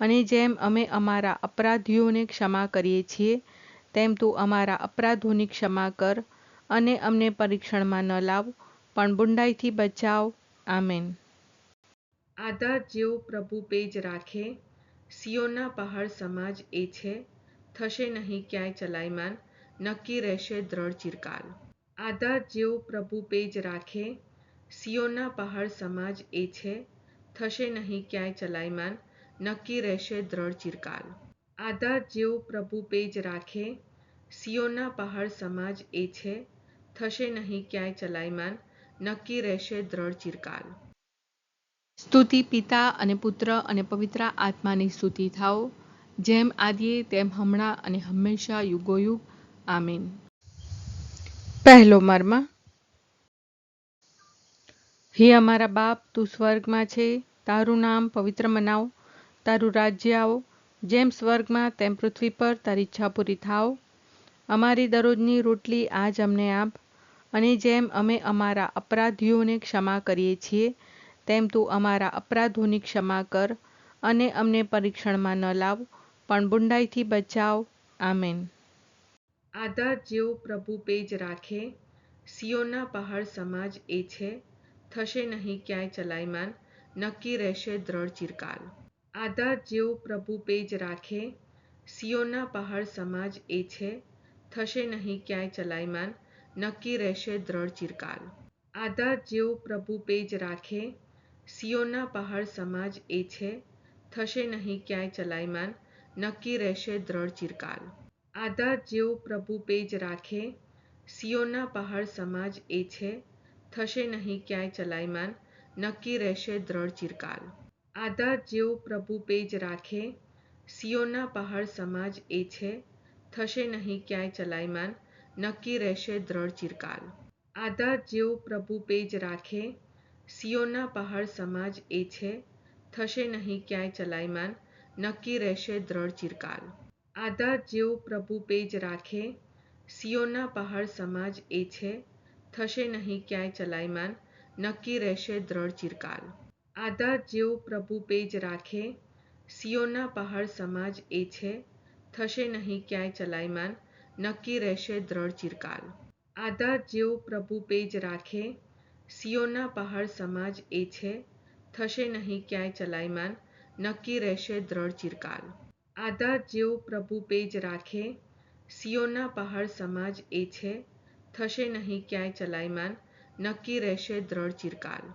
અને જેમ અમે અમારા અપરાધીઓને ક્ષમા કરીએ છીએ, તેમ તું અમારા અપરાધોની ક્ષમા કર અને અમને પરીક્ષણમાં ન લાવ, પણ બુંડાઈથી બચાવ. આમેન. આધાર જેવો પ્રભુ પેજ રાખે સિયોના પહાડ સમાજ એ છે, થશે નહીં ક્યાંય ચલાયમાન, નક્કી રહેશે દ્રઢ ચિરકાલ. આધાર જેવો પ્રભુ પેજ રાખે સિયોના પહાડ સમાજ એ છે, થશે નહીં ક્યાંય ચલાયમાન નક્કી રહેશે દ્રઢ ચિરકાલ. આધાર જેવો પ્રભુ પેજ રાખે સિયોના પહાડ સમાજ એ છે, થશે નહીં ક્યાંય ચલાયમાન, નક્કી રહેશે દ્રઢ ચિરકાલ. સ્તુતિ પિતા અને પુત્ર અને પવિત્ર આત્માની સ્તુતિ થાઓ, જેમ આદિએ તેમ હમણાં અને હંમેશા યુગોયુગ. આમીન. પહેલો મર્મ. હે અમારા બાપ, તું સ્વર્ગમાં છે, તારું નામ પવિત્ર મનાવ. તારું રાજ્ય આવો. જેમ સ્વર્ગમાં તેમ પૃથ્વી પર તારી ઈચ્છા પૂરી થાવ અમારી દરરોજની રોટલી આજ અમને આપ. અને જેમ અમે અમારા અપરાધીઓને ક્ષમા કરીએ છીએ, તેમ તું અમારા અપરાધોની ક્ષમા કર અને અમને પરીક્ષણમાં ન લાવ, પણ બુંડાઈથી બચાવ. આમેન. આધાર જેવો પ્રભુ પેજ રાખે. સિયોના પહાડ સમાજ એ છે. થશે નહીં ક્યાંય ચલાયમાન. નક્કી રહેશે દ્રઢ ચિરકાલ. આધાર જેવો પ્રભુ પેજ રાખે સિયોના પહાડ સમાજ એ છે થશે નહીં ક્યાંય ચલાયમાન નક્કી રહેશે દ્રઢ ચિરકાલ આધાર જેવો પ્રભુ પેજ રાખે સિયોના પહાડ સમાજ એ છે થશે નહીં ક્યાંય ચલાયમાન નક્કી રહેશે દ્રઢ ચિરકાલ આધાર જેવો પ્રભુ પેજ રાખે સિયોના પહાડ સમાજ એ છે થશે નહીં ક્યાંય ચલાયમાન નક્કી રહેશે દ્રઢ ચિરકાલ આધાર જેવો પ્રભુ પેજ રાખે સિયોના પહાડ સમાજ એ છે થશે નહીં ક્યાંય ચલાયમાન નક્કી રહેશે દ્રઢ ચિરકાલ આધાર જેવો પ્રભુ પેજ રાખે સિયોના પહાડ સમાજ એ છે થશે નહીં ક્યાંય ચલાયમાન નક્કી રહેશે દ્રઢ ચિરકાલ આધાર જેવો પ્રભુ પેજ રાખે સિયોના પહાડ સમાજ એ છે થશે નહીં ક્યાંય ચલાયમાન નક્કી રહેશે દ્રઢ ચિરકાલ આધાર જેવો પ્રભુ પેજ રાખે સિયોના પહાડ સમાજ એ છે થશે નહીં ક્યાંય ચલાયમાન નક્કી રહેશે દ્રઢ ચિરકાલ આધાર જેવો પ્રભુ પેજ રાખે સિયોના પહાડ સમાજ એ છે થશે નહીં ક્યાંય ચલાયમાન નક્કી રહેશે દ્રઢ ચિરકાલ આધાર જેવો પ્રભુ પેજ રાખે સિયોના પહાડ સમાજ એ છે થશે નહીં ક્યાંય ચલાયમાન નક્કી રહેશે દ્રઢ ચિરકાલ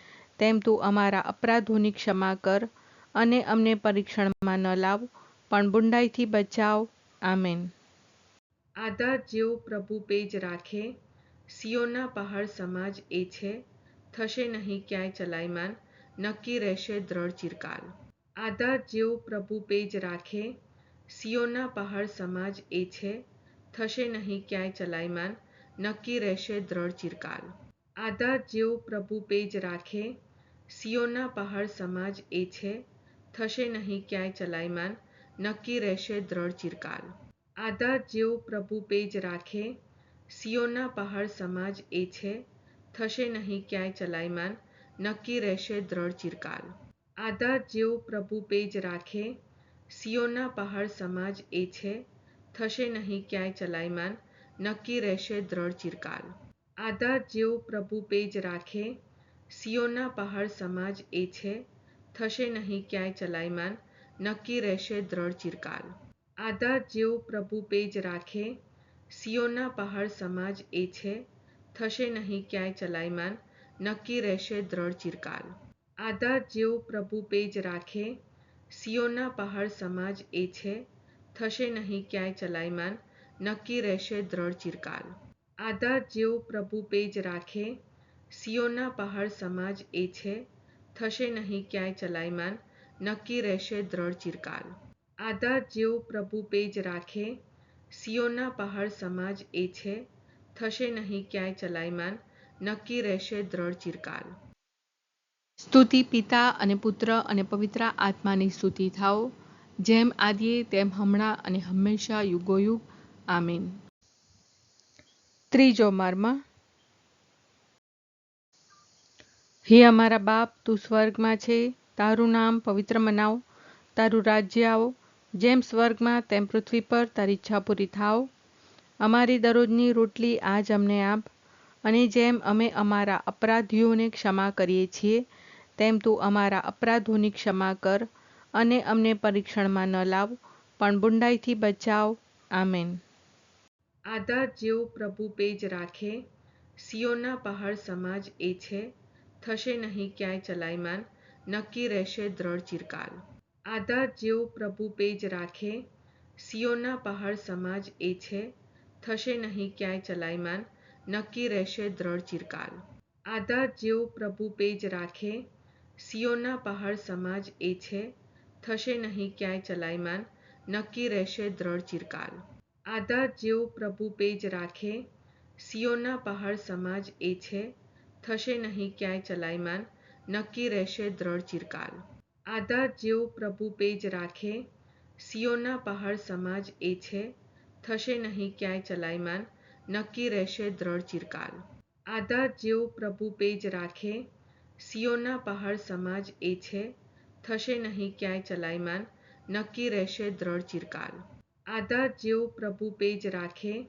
તેમ તું અમારા અપરાધોની ક્ષમા કર અને અમને પરીક્ષણમાં ન લાવ, પણ બુંડાઈથી બચાવ. આમેન. આધાર જેવો પ્રભુ પેજ રાખે, સિયોના પહાડ સમાજ એ છે, થશે નહીં ક્યાંય ચલાયમાન, નક્કી રહેશે દ્રઢ ચિરકાલ. આધાર જેવો પ્રભુ પેજ રાખે, સિયોના પહાડ સમાજ એ છે, થશે નહીં ક્યાંય ચલાયમાન, નક્કી રહેશે દ્રઢ ચિરકાલ. આધાર જેવો પ્રભુ પેજ રાખે સિયોના પહાડ સમાજ એ છે. થશે નહીં ક્યાંય ચલાયમાન. નક્કી રહેશે દ્રઢ ચિરકાલ. આધાર જેવો પ્રભુ પેજ રાખે. સિયોના પહાડ સમાજ એ છે. થશે નહીં ક્યાંય ચલાયમાન. નક્કી રહેશે દ્રઢ ચિરકાલ. આધાર જેવો પ્રભુ પેજ રાખે. સિયોના પહાડ સમાજ એ છે. થશે નહીં ક્યાંય ચલાયમાન. નક્કી રહેશે દ્રઢ ચિરકાલ. આધાર જેવો પ્રભુ પેજ રાખે. સિયોના પહાડ સમાજ એ છે થશે નહીં ક્યાંય ચલાયમાન નક્કી રહેશે દ્રઢ ચિરકાલ આધાર જેવો પ્રભુ પેજ રાખે સિયોના પહાડ સમાજ એ છે થશે નહીં ક્યાંય ચલાયમાન નક્કી રહેશે દ્રઢ ચિરકાલ આધાર જેવો પ્રભુ પેજ રાખે સિયોના પહાડ સમાજ એ છે થશે નહીં ક્યાંય ચલાયમાન નક્કી રહેશે દ્રઢ ચિરકાલ આધાર જેવો પ્રભુ પેજ રાખે સિયોના પહાડ સમાજ એ છે. થશે નહીં ક્યાંય ચલાયમાન, નક્કી રહેશે દ્રઢ ચિરકાલ. આધાર જેવો પ્રભુ પેજ રાખે, સિયોના પહાડ સમાજ એ છે. થશે નહીં ક્યાંય ચલાયમાન, નક્કી રહેશે દ્રઢ ચિરકાલ. સ્તુતિ પિતા અને પુત્ર અને પવિત્ર આત્માની સ્તુતિ થાઓ. જેમ આદિએ, તેમ હમણાં અને હંમેશા યુગોયુગ. આમીન. ત્રીજો મર્મ હે અમારા બાપ, તું સ્વર્ગમાં છે. તારું નામ પવિત્ર મનાવ. તારું રાજ્ય આવો. જેમ સ્વર્ગમાં, તેમ પૃથ્વી પર તારી ઈચ્છા પૂરી થાવ. અમારી દરરોજની રોટલી આજ અમને આપ. અને જેમ અમે અમારા અપરાધીઓને ક્ષમા કરીએ છીએ, તેમ તું અમારા અપરાધોની ક્ષમા કર અને અમને પરીક્ષણમાં ન લાવ, પણ બુંડાઈથી બચાવ. આમેન. આધાર જેવો પ્રભુ પેજ રાખે. સિયોના પહાડ સમાજ એ છે. થશે નહીં ક્યાંય ચલાયમાન, નક્કી રહેશે દ્રઢ ચિરકાલ. આધાર જેવો પ્રભુ પેજ રાખે સિયોના પહાડ સમાજ એ છે, થશે નહીં ક્યાંય ચલાયમાન, નક્કી રહેશે દ્રઢ ચિરકાલ. આધાર જેવો પ્રભુ પેજ રાખે સિયોના પહાડ સમાજ એ છે, થશે નહીં ક્યાંય ચલાયમાન, નક્કી રહેશે દ્રઢ ચિરકાલ. આધાર જેવો પ્રભુ પેજ રાખે સિયોના પહાડ સમાજ એ છે થશે નહીં ક્યાંય ચલાયમાન, નક્કી રહેશે દ્રઢ ચિરકાલ. આધાર જેવો પ્રભુ પેજ રાખે, સિયોના પહાડ સમાજ એ છે, થશે નહીં ક્યાંય ચલાયમાન, નક્કી રહેશે દ્રઢ ચિરકાલ. આધાર જેવો પ્રભુ પેજ રાખે, સિયોના પહાડ સમાજ એ છે, થશે નહીં ક્યાંય ચલાયમાન, નક્કી રહેશે દ્રઢ ચિરકાલ. આધાર જેવો પ્રભુ પેજ રાખે,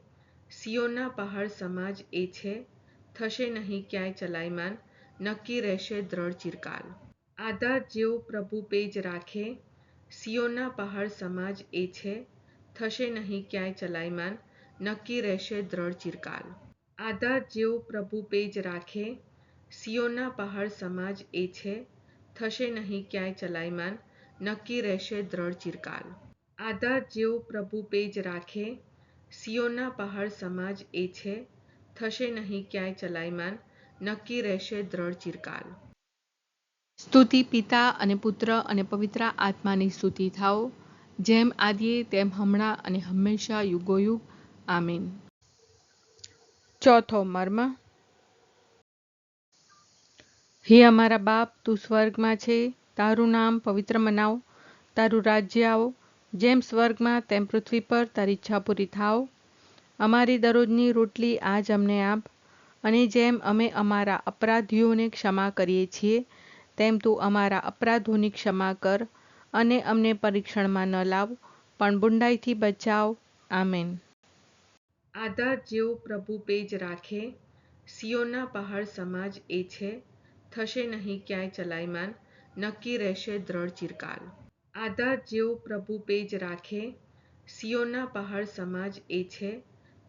સિયોના પહાડ સમાજ એ છે થશે નહીં ક્યાંય ચલાયમાન, નક્કી રહેશે દ્રઢ ચિરકાલ. આધાર જેવો પ્રભુ પેજ રાખે, સિયોના પહાડ સમાજ એ છે, થશે નહીં ક્યાંય ચલાયમાન, નક્કી રહેશે દ્રઢ ચિરકાલ. આધાર જેવો પ્રભુ પેજ રાખે, સિયોના પહાડ સમાજ એ છે, થશે નહીં ક્યાંય ચલાયમાન, નક્કી રહેશે દ્રઢ ચિરકાલ. આધાર જેવો પ્રભુ પેજ રાખે, સિયોના પહાડ સમાજ એ છે થશે નહીં ક્યાંય ચલાયમાન નક્કી રહેશે દ્રઢ ચિરકાલ. સ્તુતિ પિતા અને પુત્ર અને પવિત્ર આત્માની સ્તુતિ થાઓ, જેમ આદિએ તેમ હમણાં અને હંમેશા યુગોયુગ. આમીન. ચોથો મર્મ. હે અમારા બાપ, તું સ્વર્ગમાં છે, તારું નામ પવિત્ર મનાવ, તારું રાજ્ય આવો, જેમ સ્વર્ગમાં તેમ પૃથ્વી પર તારી ઈચ્છા પૂરી થાવ અમારી દરરોજની રોટલી આજ અમને આપ અને જેમ અમે અમારા અપરાધીઓને ક્ષમા કરીએ છીએ, તેમ તું અમારા અપરાધોની ક્ષમા કર અને અમને પરીક્ષણમાં ન લાવ, પણ બુંડાઈથી બચાવ. આમેન. આધાર જેવો પ્રભુ પેજ રાખે સિયોના પહાડ સમાજ એ છે, થશે નહીં ક્યાંય ચલાયમાન, નક્કી રહેશે દ્રઢ ચિરકાલ. આધાર જેવો પ્રભુ પેજ રાખે સિયોના પહાડ સમાજ એ છે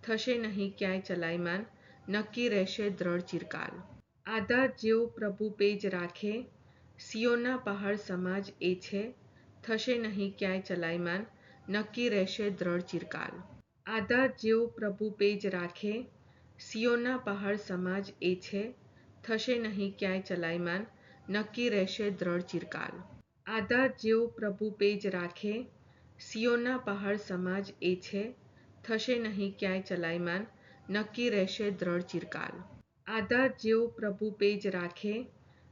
થશે નહીં ક્યાંય ચલાયમાન, નક્કી રહેશે દ્રઢ ચિરકાલ. આધાર જેવો પ્રભુ પેજ રાખે સિયોના પહાડ સમાજ એ છે, થશે નહીં ક્યાંય ચલાયમાન, નક્કી રહેશે દ્રઢ ચિરકાલ. આધાર જેવો પ્રભુ પેજ રાખે સિયોના પહાડ સમાજ એ છે, થશે નહીં ક્યાંય ચલાયમાન, નક્કી રહેશે દ્રઢ ચિરકાલ. આધાર જેવો પ્રભુ પેજ રાખે સિયોના પહાડ સમાજ એ છે થશે નહીં ક્યાંય ચલાયમાન, નક્કી રહેશે દ્રઢ ચિરકાલ. આધાર જેવો પ્રભુ પેજ રાખે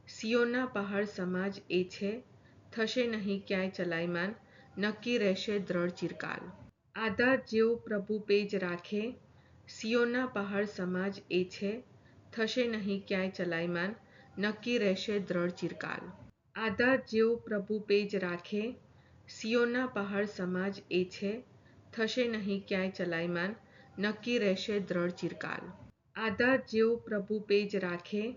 સિયોના પહાડ સમાજ એ છે, થશે નહીં ક્યાંય ચલાયમાન, નક્કી રહેશે દ્રઢ ચિરકાલ. આધાર જેવો પ્રભુ પેજ રાખે સિયોના પહાડ સમાજ એ છે, થશે નહીં ક્યાંય ચલાયમાન, નક્કી રહેશે દ્રઢ ચિરકાલ. આધાર જેવો પ્રભુ પેજ રાખે સિયોના પહાડ સમાજ એ છે થશે નહીં ક્યાંય ચલાયમાન, નક્કી રહેશે દ્રઢ ચિરકાલ. આધાર જેવો પ્રભુ પેજ રાખે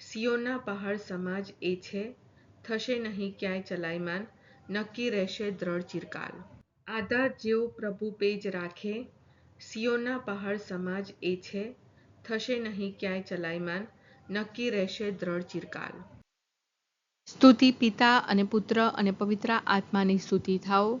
સિયોના પહાડ સમાજ એ છે, થશે નહીં ક્યાંય ચલાયમાન, નક્કી રહેશે દ્રઢ ચિરકાલ. આધાર જેવો પ્રભુ પેજ રાખે સિયોના પહાડ સમાજ એ છે, થશે નહીં ક્યાંય ચલાયમાન, નક્કી રહેશે દ્રઢ ચિરકાલ. સ્તુતિ પિતા અને પુત્ર અને પવિત્ર આત્માની સ્તુતિ થાઓ.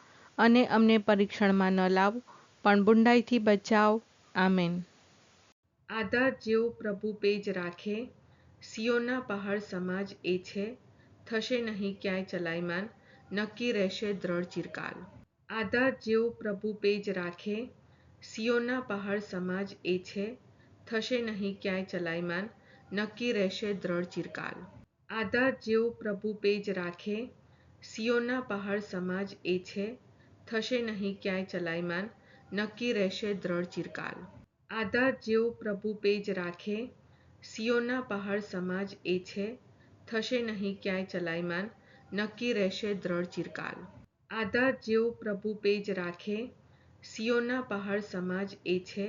અને અમને પરીક્ષણમાં ન લાવ. પણ બુંડાઈથી બચાવ. આમેન. આધાર જેવો પ્રભુ પેજ રાખે. સિયોના પહાડ સમાજ એ છે. થશે નહીં ક્યાંય ચલાયમાન. નક્કી રહેશે દ્રઢ ચિરકાલ. આધાર જેવો પ્રભુ પેજ રાખે. સિયોના પહાડ સમાજ એ છે. થશે નહીં ક્યાંય ચલાયમાન. નક્કી રહેશે દ્રઢ ચિરકાલ. આધાર જેવો પ્રભુ પેજ રાખે. સિયોના પહાડ સમાજ એ છે. થશે નહીં ક્યાંય ચલાયમાન નક્કી રહેશે દ્રઢ ચિરકાલ. આધાર જેવો પ્રભુ પેજ રાખે, સિયોના પહાડ સમાજ એ છે, થશે નહીં ક્યાંય ચલાયમાન નક્કી રહેશે દ્રઢ ચિરકાલ. આધાર જેવો પ્રભુ પેજ રાખે, સિયોના પહાડ સમાજ એ છે,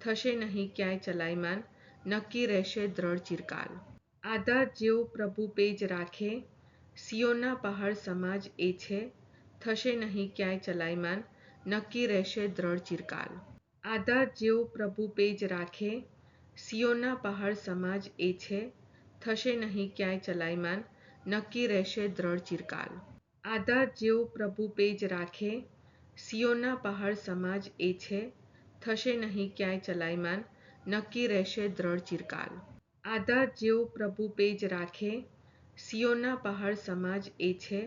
થશે નહીં ક્યાંય ચલાયમાન નક્કી રહેશે દ્રઢ ચિરકાલ. આધાર જેવો પ્રભુ પેજ રાખે, સિયોના પહાડ સમાજ એ છે થશે નહીં ક્યાંય ચલાયમાન નક્કી રહેશે દ્રઢ ચિરકાલ. આધાર જેવો પ્રભુ પેજ રાખે સિયોના પહાડ સમાજ એ છે, થશે નહીં ક્યાંય ચલાયમાન નક્કી રહેશે દ્રઢ ચિરકાલ. આધાર જેવો પ્રભુ પેજ રાખે સિયોના પહાડ સમાજ એ છે, થશે નહીં ક્યાંય ચલાયમાન નક્કી રહેશે દ્રઢ ચિરકાલ. આધાર જેવો પ્રભુ પેજ રાખે સિયોના પહાડ સમાજ એ છે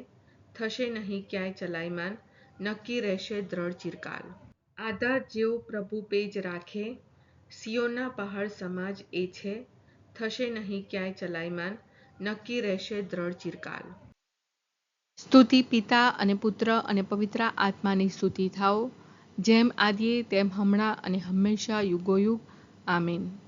થશે નહીં ક્યાંય ચલાયમાન, નક્કી રહેશે દ્રઢ ચિરકાલ. આધાર જેવો પ્રભુ પેજ રાખે સિયોના પહાડ સમાજ એ છે, થશે નહીં ક્યાંય ચલાયમાન, નક્કી રહેશે દ્રઢ ચિરકાલ. સ્તુતિ પિતા અને પુત્ર અને પવિત્ર આત્માની સ્તુતિ થાઓ, જેમ આદિએ તેમ હમણાં અને હંમેશા યુગોયુગ. આમીન.